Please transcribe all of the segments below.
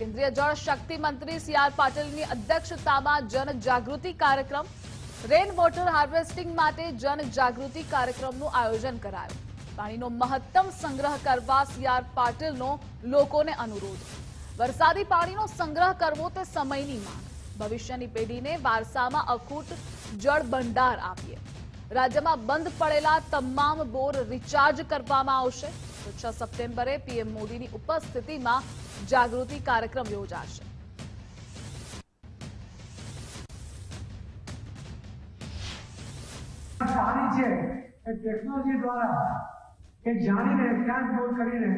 કેન્દ્રીય જળ શક્તિ મંત્રી સી આર પાટીલની અધ્યક્ષતામાં જનજાગૃતિ કાર્યક્રમ રેન વોટર હાર્વેસ્ટિંગ માટે જનજાગૃતિ કાર્યક્રમનું આયોજન કરાયું. પાણીનો મહત્તમ સંગ્રહ કરવા સી આર પાટીલનો લોકોને અનુરોધ. વરસાદી પાણીનો સંગ્રહ કરવો તે સમયની માંગ. ભવિષ્યની પેઢીને વારસામાં અખૂટ જળ ભંડાર આપીએ. રાજ્યમાં બંધ પડેલા તમામ બોર રિચાર્જ કરવામાં આવશે. છ સપ્ટેમ્બરે પીએમ મોદીની ઉપસ્થિતિમાં જાગૃતિ કાર્યક્રમ યોજાશે. પાણી છે એ ટેકનોલોજી દ્વારા એ જાણીને ક્યાં બોર કરીને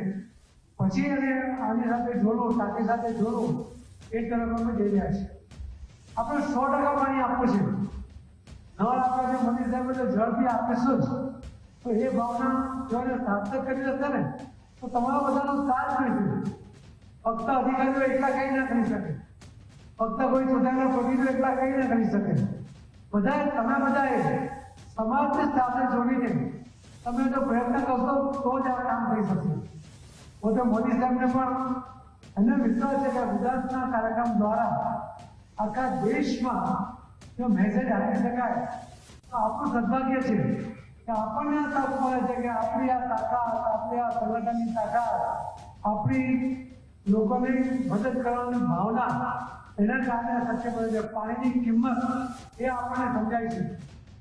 પછી એને આની સાથે જોડો ટાંકી સાથે જોડો, એ તરફ અમે જઈ રહ્યા છીએ. આપણે સો ટકા પાણી આપવું છે. નળ આપણે જે મંદિર સાહેબ તો ઝડપી આપીશું જ. તો એ ભાવના જો એને સાર્થક કરી લેશે ને, તો તમારા બધાનો સાથ મળશે. ફક્ત અધિકારીઓ એટલા કંઈ ના કરી શકે. ફક્ત કોઈ સુધારા પ્રોગ્રામ એટલા કંઈ ના કરી શકે. બધાએ, તમે બધાએ સમાજને સાથે જોડીને તમે જો પ્રયત્ન કરશો તો જ આ કામ થઈ શકશે પોતે મોદી સાહેબને પણ એને વિશ્વાસ છે કે ગુજરાતના કાર્યક્રમ દ્વારા આખા દેશમાં જો મેસેજ આપી શકાય, તો આપણું સદભાગ્ય છે કે આપણને આ તક મળે છે કે આપણી આ તાકાત, આપણી આ સંગઠનની તાકાત, આપણી લોકોને મદદ કરવાની ભાવના એના કારણે શક્ય બને છે પાણીની કિંમત એ આપણને સમજાય છે.